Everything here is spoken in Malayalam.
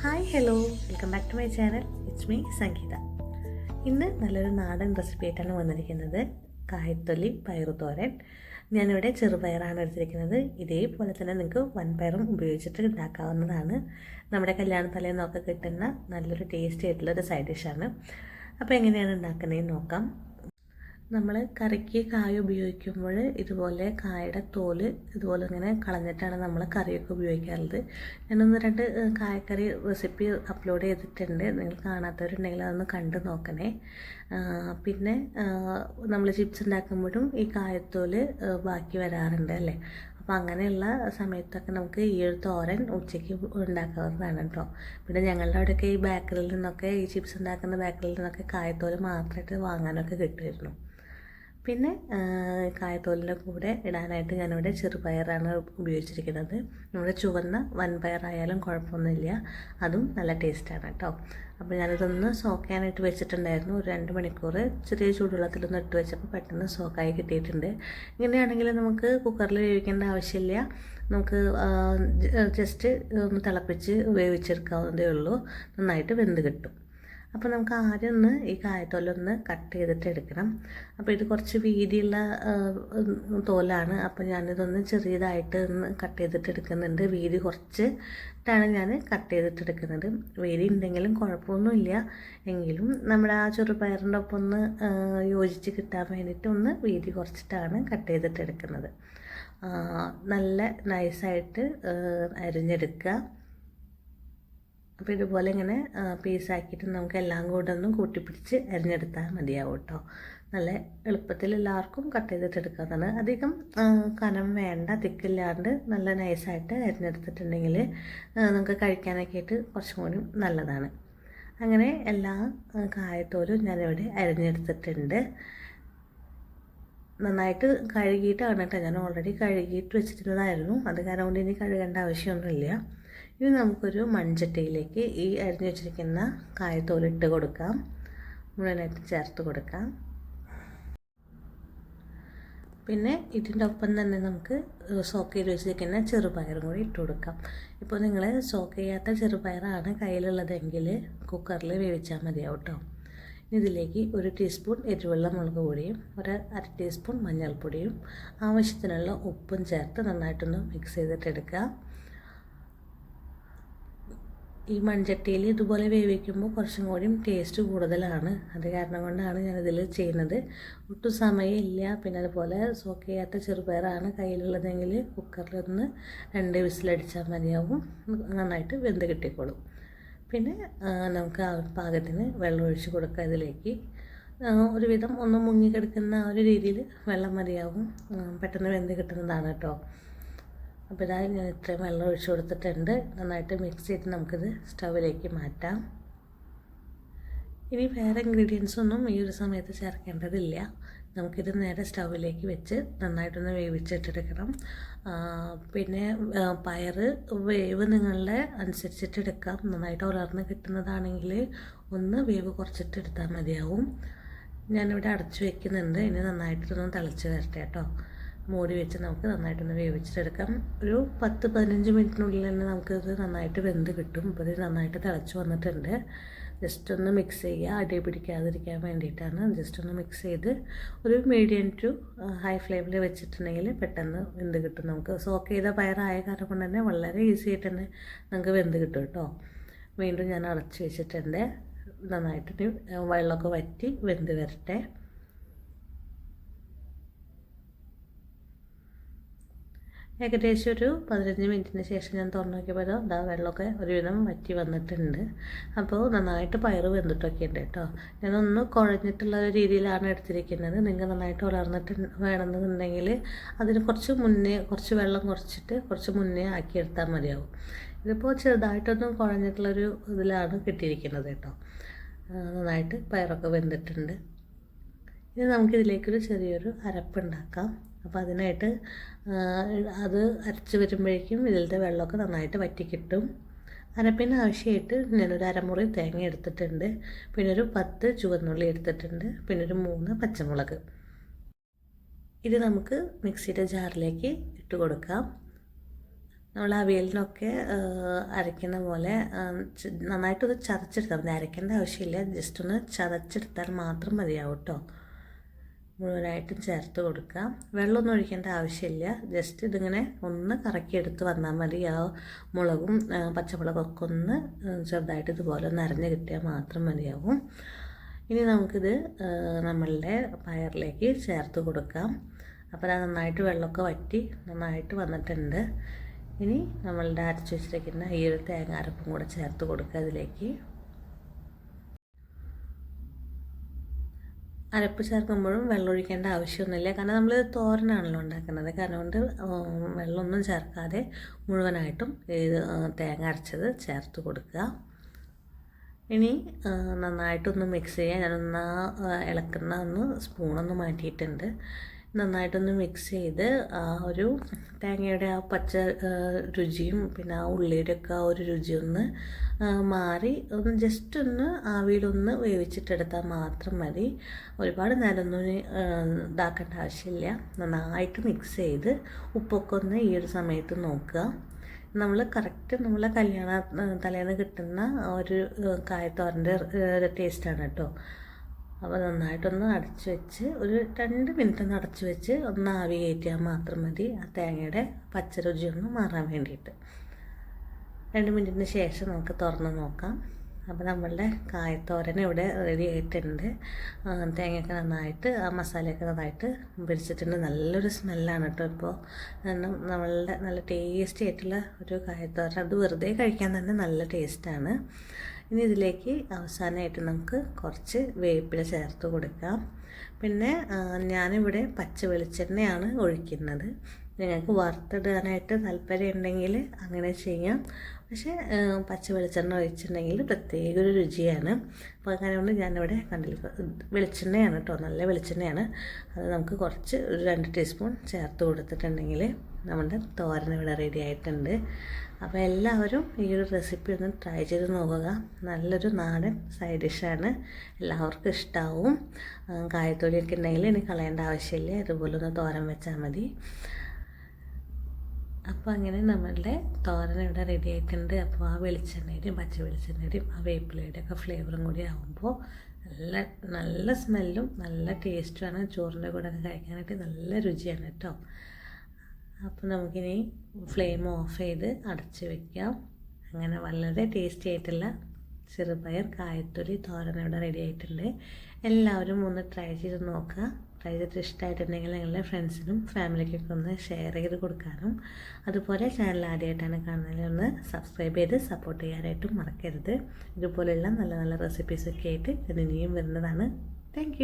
Hi hello welcome back to my channel it's me Sangeetha ഇന്ന് നല്ലൊരു നാടൻ റെസിപ്പി ആയിട്ടാണ് വന്നിരിക്കുന്നത്. കായത്തൊലി പയറുതോരൻ ഞാനിവിടെ ചെറുപയറാണ് എടുത്തിരിക്കുന്നത്. ഇതേപോലെ തന്നെ നിങ്ങൾക്ക് വൻപയറും ഉപയോഗിച്ചിട്ട് ഉണ്ടാക്കാവുന്നതാണ്. നമ്മുടെ കല്യാണ തലേന്നൊക്കെ കിട്ടുന്ന നല്ലൊരു ടേസ്റ്റി ആയിട്ടുള്ള ഒരു സൈഡ് ഡിഷാണ് അപ്പോൾ എങ്ങനെയാണ് ഉണ്ടാക്കുന്നതെന്ന് നോക്കാം. നമ്മൾ കറിക്ക് കായ ഉപയോഗിക്കുമ്പോൾ ഇതുപോലെ കായയുടെ തോൽ ഇതുപോലെ ഇങ്ങനെ കളഞ്ഞിട്ടാണ് നമ്മൾ കറിയൊക്കെ ഉപയോഗിക്കാറുള്ളത്. ഞാനൊന്ന് രണ്ട് കായക്കറി റെസിപ്പി അപ്ലോഡ് ചെയ്തിട്ടുണ്ട്. നിങ്ങൾ കാണാത്തവരുണ്ടെങ്കിൽ അതൊന്ന് കണ്ടു നോക്കണേ. പിന്നെ നമ്മൾ ചിപ്സ് ഉണ്ടാക്കുമ്പോഴും ഈ കായത്തോൽ ബാക്കി വരാറുണ്ട് അല്ലേ? അപ്പോൾ അങ്ങനെയുള്ള സമയത്തൊക്കെ നമുക്ക് ഈ ഒരു തോരൻ ഉച്ചയ്ക്ക് ഉണ്ടാക്കാവുന്നതാണ് കേട്ടോ പിന്നെ ഞങ്ങളുടെ അവിടെയൊക്കെ ഈ ബേക്കറിയിൽ നിന്നൊക്കെ ഈ ചിപ്സ് ഉണ്ടാക്കുന്ന ബേക്കറിയിൽ നിന്നൊക്കെ കായത്തോൽ മാത്രമായിട്ട് വാങ്ങാനൊക്കെ കിട്ടുമായിരുന്നു. പിന്നെ കായത്തോലിന്റെ കൂടെ ഇടാനായിട്ട് ഞാനിവിടെ ചെറുപയറാണ് ഉപയോഗിച്ചിരിക്കുന്നത്. നമ്മുടെ ചുവന്ന വൻപയറായാലും കുഴപ്പമൊന്നുമില്ല. അതും നല്ല ടേസ്റ്റാണ് കേട്ടോ. അപ്പോൾ ഞാനിതൊന്ന് സോക്കാനായിട്ട് വെച്ചിട്ടുണ്ടായിരുന്നു. ഒരു രണ്ട് മണിക്കൂർ ചെറിയ ചൂടുവെള്ളത്തിലൊന്ന് ഇട്ട് വെച്ചപ്പോൾ പെട്ടെന്ന് സോക്കായി കിട്ടിയിട്ടുണ്ട്. ഇങ്ങനെയാണെങ്കിൽ നമുക്ക് കുക്കറിൽ വേവിക്കേണ്ട ആവശ്യമില്ല. നമുക്ക് ജസ്റ്റ് ഒന്ന് തിളപ്പിച്ച് വേവിച്ചെടുക്കാവുന്നതേ ഉള്ളൂ. നന്നായിട്ട് വെന്ത് കിട്ടും. അപ്പോൾ നമുക്ക് ആദ്യം ഒന്ന് ഈ കായത്തോലൊന്ന് കട്ട് ചെയ്തിട്ട് എടുക്കണം. അപ്പോൾ ഇത് കുറച്ച് വീതിയുള്ള തോലാണ്. അപ്പോൾ ഞാനിതൊന്ന് ചെറിയതായിട്ട് ഒന്ന് കട്ട് ചെയ്തിട്ട് എടുക്കുന്നുണ്ട്. വീതി കുറച്ചിട്ടാണ് ഞാൻ കട്ട് ചെയ്തിട്ട് എടുക്കുന്നത്. വീതി ഉണ്ടെങ്കിലും കുഴപ്പമൊന്നുമില്ല എങ്കിലും നമ്മുടെ ആ ചെറുപയറിന്റെ ഒപ്പം ഒന്ന് യോജിച്ച് കിട്ടാൻ വേണ്ടിയിട്ട് ഒന്ന് വീതി കുറച്ചിട്ടാണ് കട്ട് ചെയ്തിട്ട് എടുക്കുന്നത്. നല്ല നൈസായിട്ട് അരിഞ്ഞെടുക്കുക. അപ്പോൾ ഇതുപോലെ ഇങ്ങനെ പീസാക്കിയിട്ട് നമുക്ക് എല്ലാം കൂടെ ഒന്നും കൂട്ടിപ്പിടിച്ച് അരിഞ്ഞെടുത്താൽ മതിയാവും കേട്ടോ നല്ല എളുപ്പത്തിൽ എല്ലാവർക്കും കട്ട് ചെയ്തിട്ട് എടുക്കാവുന്നതാണ് അധികം കനം വേണ്ട തിക്കില്ലാണ്ട് നല്ല നൈസായിട്ട് അരിഞ്ഞെടുത്തിട്ടുണ്ടെങ്കിൽ നമുക്ക് കഴിക്കാനൊക്കെ ആയിട്ട് കുറച്ചും കൂടി നല്ലതാണ്. അങ്ങനെ എല്ലാ കായത്തോലും ഞാനിവിടെ അരിഞ്ഞെടുത്തിട്ടുണ്ട്. നന്നായിട്ട് കഴുകിയിട്ടാണ് കേട്ടോ. ഞാൻ ഓൾറെഡി കഴുകിയിട്ട് വെച്ചിരുന്നതായിരുന്നു. അത് കാരണം കൊണ്ട് ഇനി കഴുകേണ്ട ആവശ്യമൊന്നുമില്ല. ഇനി നമുക്കൊരു മൺചട്ടിയിലേക്ക് ഈ അരിഞ്ഞു വെച്ചിരിക്കുന്ന കായത്തോലിട്ട് കൊടുക്കാം. മുഴുവനായിട്ട് ചേർത്ത് കൊടുക്കാം. പിന്നെ ഇതിന്റെ ഒപ്പം തന്നെ നമുക്ക് സോക്ക് ചെയ്ത് വെച്ചിരിക്കുന്ന ചെറുപയറും കൂടി ഇട്ട് കൊടുക്കാം. ഇപ്പോൾ നിങ്ങൾ സോക്ക് ചെയ്യാത്ത ചെറുപയറാണ് കയ്യിലുള്ളതെങ്കിൽ കുക്കറിൽ വേവിച്ചാൽ മതിയാവും കേട്ടോ. ഇതിലേക്ക് ഒരു ടീസ്പൂൺ എരിവെള്ള മുളക് പൊടിയും ഒരു അര ടീസ്പൂൺ മഞ്ഞൾപ്പൊടിയും ആവശ്യത്തിനുള്ള ഉപ്പും ചേർത്ത് നന്നായിട്ടൊന്ന് മിക്സ് ചെയ്തിട്ടെടുക്കുക ഈ മൺചട്ടിയിൽ ഇതുപോലെ വേവിക്കുമ്പോൾ കുറച്ചും കൂടിയും ടേസ്റ്റ് കൂടുതലാണ്. അത് കാരണം കൊണ്ടാണ് ഞാനിതിൽ ചെയ്യുന്നത്. ഒട്ടും സമയമില്ല. പിന്നെ അതുപോലെ സോക്ക് ചെയ്യാത്ത ചെറുപയറാണ് കയ്യിലുള്ളതെങ്കിൽ കുക്കറിലൊന്ന് രണ്ട് വിസിലടിച്ചാൽ മതിയാവും. നന്നായിട്ട് വെന്ത് കിട്ടിക്കോളും. പിന്നെ നമുക്ക് ആ പാകത്തിന് വെള്ളം ഒഴിച്ച് കൊടുക്കുക ഇതിലേക്ക്. ഒരുവിധം ഒന്ന് മുങ്ങിക്കിടക്കുന്ന ആ ഒരു രീതിയിൽ വെള്ളം മതിയാവും. പെട്ടെന്ന് വെന്ത് കിട്ടുന്നതാണ് കേട്ടോ. അപ്പോൾ ഇതാ ഞാൻ ഇത്രയും വെള്ളം ഒഴിച്ചു കൊടുത്തിട്ടുണ്ട്. നന്നായിട്ട് മിക്സ് ചെയ്ത് നമുക്കിത് സ്റ്റൗവിലേക്ക് മാറ്റാം. ഇനി വേറെ ഇൻഗ്രീഡിയൻസ് ഒന്നും ഈ ഒരു സമയത്ത് ചേർക്കേണ്ടതില്ല. നമുക്കിത് നേരെ സ്റ്റൗവിലേക്ക് വെച്ച് നന്നായിട്ടൊന്ന് വേവിച്ചിട്ടെടുക്കണം. പിന്നെ പയർ വേവ് നിങ്ങളുടെ അനുസരിച്ചിട്ട് എടുക്കാം. നന്നായിട്ട് ഉലർന്ന് കിട്ടുന്നതാണെങ്കിൽ ഒന്ന് വേവ് കുറച്ചിട്ട് എടുത്താൽ മതിയാവും. ഞാനിവിടെ അടച്ചു വെക്കുന്നുണ്ട്. ഇനി നന്നായിട്ടൊന്ന് തിളച്ച് വരട്ടെ കേട്ടോ മൂടി വെച്ച് നമുക്ക് നന്നായിട്ടൊന്ന് വേവിച്ചിട്ടെടുക്കാം. ഒരു പത്ത് പതിനഞ്ച് മിനിറ്റിനുള്ളിൽ തന്നെ നമുക്കത് നന്നായിട്ട് വെന്ത് കിട്ടും. അപ്പോൾ ഇത് നന്നായിട്ട് തിളച്ച് വന്നിട്ടുണ്ട്. ജസ്റ്റ് ഒന്ന് മിക്സ് ചെയ്യുക. അടി പിടിക്കാതിരിക്കാൻ വേണ്ടിയിട്ടാണ്. ജസ്റ്റ് ഒന്ന് മിക്സ് ചെയ്ത് ഒരു മീഡിയം ടു ഹൈ ഫ്ലെയിമിൽ വെച്ചിട്ടുണ്ടെങ്കിൽ പെട്ടെന്ന് വെന്ത് കിട്ടും നമുക്ക്. സോക്ക് ചെയ്ത പയറായ കാരണം കൊണ്ട് തന്നെ വളരെ ഈസി ആയിട്ട് തന്നെ നമുക്ക് വെന്ത് കിട്ടും കേട്ടോ. വീണ്ടും ഞാൻ അടച്ച് വെച്ചിട്ടുണ്ട്. നന്നായിട്ട് വെള്ളമൊക്കെ വറ്റി വെന്ത് വരട്ടെ. ഏകദേശം ഒരു പതിനഞ്ച് മിനിറ്റിന് ശേഷം ഞാൻ തുറന്നു നോക്കിയപ്പോൾ ഇതാ വെള്ളമൊക്കെ ഒരുവിധം വറ്റി വന്നിട്ടുണ്ട്. അപ്പോൾ നന്നായിട്ട് പയറ് വെന്തിട്ടൊക്കെ ഉണ്ട് കേട്ടോ. ഞാനൊന്ന് കുഴഞ്ഞിട്ടുള്ള ഒരു രീതിയിലാണ് എടുത്തിരിക്കുന്നത്. നിങ്ങൾ നന്നായിട്ട് വളർന്നിട്ട് വേണമെന്നുണ്ടെങ്കിൽ അതിന് കുറച്ച് മുന്നേ കുറച്ച് വെള്ളം കുറച്ചിട്ട് കുറച്ച് മുന്നേ ആക്കിയെടുത്താൽ മതിയാവും. ഇതിപ്പോൾ ചെറുതായിട്ടൊന്നും കുഴഞ്ഞിട്ടുള്ളൊരു ഇതിലാണ് കിട്ടിയിരിക്കുന്നത് കേട്ടോ. നന്നായിട്ട് പയറൊക്കെ വെന്തിട്ടുണ്ട്. ഇനി നമുക്കിതിലേക്കൊരു ചെറിയൊരു അരപ്പുണ്ടാക്കാം അപ്പോൾ അതിനായിട്ട് അത് അരച്ച് വരുമ്പോഴേക്കും ഇതിലത്തെ വെള്ളമൊക്കെ നന്നായിട്ട് വറ്റി കിട്ടും. അരപ്പിന് ആവശ്യമായിട്ട് ഞാനൊരു അരമുറി തേങ്ങ എടുത്തിട്ടുണ്ട്. പിന്നെ ഒരു പത്ത് ചുവന്നുള്ളി എടുത്തിട്ടുണ്ട്. പിന്നെ ഒരു മൂന്ന് പച്ചമുളക്. ഇത് നമുക്ക് മിക്സിയുടെ ജാറിലേക്ക് ഇട്ട് കൊടുക്കാം. നമ്മൾ അവിയലിനൊക്കെ അരയ്ക്കുന്ന പോലെ നന്നായിട്ടൊന്ന് ചതച്ചെടുത്താൽ മതി. അരയ്ക്കേണ്ട ആവശ്യമില്ല. ജസ്റ്റ് ഒന്ന് ചതച്ചെടുത്താൽ മാത്രം മതിയാവും കേട്ടോ. മുഴുവനായിട്ടും ചേർത്ത് കൊടുക്കാം വെള്ളമൊന്നും ഒഴിക്കേണ്ട ആവശ്യമില്ല. ജസ്റ്റ് ഇതിങ്ങനെ ഒന്ന് കറക്കിയെടുത്ത് വന്നാൽ മതി. ആ മുളകും പച്ചമുളകൊക്കെ ഒന്ന് ചെറുതായിട്ട് ഇതുപോലെ ഒന്ന് അരഞ്ഞ് കിട്ടിയാൽ മാത്രം മതിയാവും. ഇനി നമുക്കിത് നമ്മളുടെ പയറിലേക്ക് ചേർത്ത് കൊടുക്കാം. അപ്പോൾ അത് നന്നായിട്ട് വെള്ളമൊക്കെ വറ്റി നന്നായിട്ട് വന്നിട്ടുണ്ട്. ഇനി നമ്മളുടെ അരച്ച് വെച്ചിരിക്കുന്ന ഈ ഒരു തേങ്ങ അരപ്പും കൂടെ ചേർത്ത് കൊടുക്കുക ഇതിലേക്ക് അരപ്പ് ചേർക്കുമ്പോഴും വെള്ളം ഒഴിക്കേണ്ട ആവശ്യമൊന്നുമില്ല. കാരണം നമ്മൾ തോരനാണല്ലോ ഉണ്ടാക്കുന്നത്. കാരണം കൊണ്ട് വെള്ളമൊന്നും ചേർക്കാതെ മുഴുവനായിട്ടും ഇത് തേങ്ങ അരച്ചത് ചേർത്ത് കൊടുക്കുക. ഇനി നന്നായിട്ടൊന്ന് മിക്സ് ചെയ്യാൻ ഞാനൊന്ന് ഇളക്കുന്ന ഒന്ന് സ്പൂണൊന്ന് മാറ്റിയിട്ടുണ്ട്. നന്നായിട്ടൊന്ന് മിക്സ് ചെയ്ത് ആ ഒരു തേങ്ങയുടെ ആ പച്ച രുചിയും പിന്നെ ആ ഉള്ളിയുടെ ഒക്കെ ആ ഒരു രുചി ഒന്ന് ആ, മാറി. ഒന്ന് ജസ്റ്റ് ഒന്ന് ആവിയിലൊന്ന് വേവിച്ചിട്ടെടുത്താൽ മാത്രം മതി. ഒരുപാട് നേരമൊന്നും ഇതാക്കേണ്ട ആവശ്യമില്ല. നന്നായിട്ട് മിക്സ് ചെയ്ത് ഉപ്പൊക്കെ ഒന്ന് ഈ ഒരു സമയത്ത് നോക്കുക. നമ്മൾ കറക്റ്റ് നമ്മളെ കല്യാണ തലേന്ന് കിട്ടുന്ന ഒരു കായത്തോരന്റെ ടേസ്റ്റാണ് കേട്ടോ അപ്പോൾ നന്നായിട്ടൊന്ന് അടച്ച് വെച്ച് ഒരു രണ്ട് മിനിറ്റ് ഒന്ന് അടച്ച് വെച്ച് ഒന്ന് ആവി കയറ്റിയാൽ മാത്രം മതി ആ തേങ്ങയുടെ പച്ച രുചി ഒന്ന് മാറാൻ വേണ്ടിയിട്ട്. രണ്ട് മിനിറ്റിന് ശേഷം നമുക്ക് തുറന്ന് നോക്കാം. അപ്പോൾ നമ്മളുടെ കായത്തോരൻ ഇവിടെ റെഡി ആയിട്ടുണ്ട്. തേങ്ങയൊക്കെ നന്നായിട്ട് ആ മസാലയൊക്കെ നന്നായിട്ട് പിടിച്ചിട്ടുണ്ട് നല്ലൊരു സ്മെല്ലാണ് കേട്ടോ ഇപ്പോൾ കാരണം നമ്മളുടെ നല്ല ടേസ്റ്റി ആയിട്ടുള്ള ഒരു കായത്തോരൻ. അത് വെറുതെ കഴിക്കാൻ തന്നെ നല്ല ടേസ്റ്റാണ് ഇനി ഇതിലേക്ക് അവസാനമായിട്ട് നമുക്ക് കുറച്ച് വേപ്പില ചേർത്ത് കൊടുക്കാം. പിന്നെ ഞാനിവിടെ പച്ച വെളിച്ചെണ്ണയാണ് ഒഴിക്കുന്നത്. നിങ്ങൾക്ക് വറുത്തിടാനായിട്ട് താല്പര്യം ഉണ്ടെങ്കിൽ അങ്ങനെ ചെയ്യാം. പക്ഷേ പച്ച വെളിച്ചെണ്ണ ഒഴിച്ചിട്ടുണ്ടെങ്കിൽ പ്രത്യേക ഒരു രുചിയാണ്. അപ്പോൾ അങ്ങനെ കൊണ്ട് ഞാനിവിടെ കണ്ടില്ല. വെളിച്ചെണ്ണയാണ് കേട്ടോ നല്ല വെളിച്ചെണ്ണയാണ്. അത് നമുക്ക് കുറച്ച് ഒരു രണ്ട് ടീസ്പൂൺ ചേർത്ത് കൊടുത്തിട്ടുണ്ടെങ്കിൽ നമ്മുടെ തോരൻ ഇവിടെ റെഡി ആയിട്ടുണ്ട്. അപ്പോൾ എല്ലാവരും ഈ ഒരു റെസിപ്പി ഒന്ന് ട്രൈ ചെയ്ത് നോക്കുക. നല്ലൊരു നാടൻ സൈഡ് ഡിഷാണ് എല്ലാവർക്കും ഇഷ്ടമാവും കായത്തൊലിയൊക്കെ ഉണ്ടെങ്കിൽ ഇനി കളയേണ്ട ആവശ്യമില്ല. ഇതുപോലെ ഒന്ന് തോരൻ വെച്ചാൽ മതി. അപ്പോൾ അങ്ങനെ നമ്മളുടെ തോരൻ ഇവിടെ റെഡി ആയിട്ടുണ്ട്. അപ്പോൾ ആ വെളിച്ചെണ്ണയുടെയും പച്ച വെളിച്ചെണ്ണയുടെയും ആ വേപ്പിലയുടെ ഒക്കെ ഫ്ലേവറും കൂടി ആകുമ്പോൾ നല്ല നല്ല സ്മെല്ലും നല്ല ടേസ്റ്റുമാണ് ചോറിന്റെ കൂടെ ഒക്കെ കഴിക്കാനായിട്ട് നല്ല രുചിയാണ് കേട്ടോ. അപ്പോൾ നമുക്കിനി ഫ്ലെയിം ഓഫ് ചെയ്ത് അടച്ച് വെക്കാം. അങ്ങനെ വളരെ ടേസ്റ്റി ആയിട്ടുള്ള ചെറുപയർ കായത്തൊലി തോരൻ ഇവിടെ റെഡി ആയിട്ടുണ്ട്. എല്ലാവരും ഒന്ന് ട്രൈ ചെയ്ത് നോക്കുക. ട്രൈ ചെയ്തിട്ട് ഇഷ്ടമായിട്ടുണ്ടെങ്കിൽ നിങ്ങളുടെ ഫ്രണ്ട്സിനും ഫാമിലിക്കൊക്കെ ഒന്ന് ഷെയർ ചെയ്ത് കൊടുക്കാനും. അതുപോലെ ചാനൽ ആദ്യമായിട്ടാണ് കാണുന്നതിൽ ഒന്ന് സബ്സ്ക്രൈബ് ചെയ്ത് സപ്പോർട്ട് ചെയ്യാനായിട്ടും മറക്കരുത്. ഇതുപോലെയുള്ള നല്ല നല്ല റെസിപ്പീസൊക്കെ ആയിട്ട് ഇനിയും വരുന്നതാണ്. താങ്ക്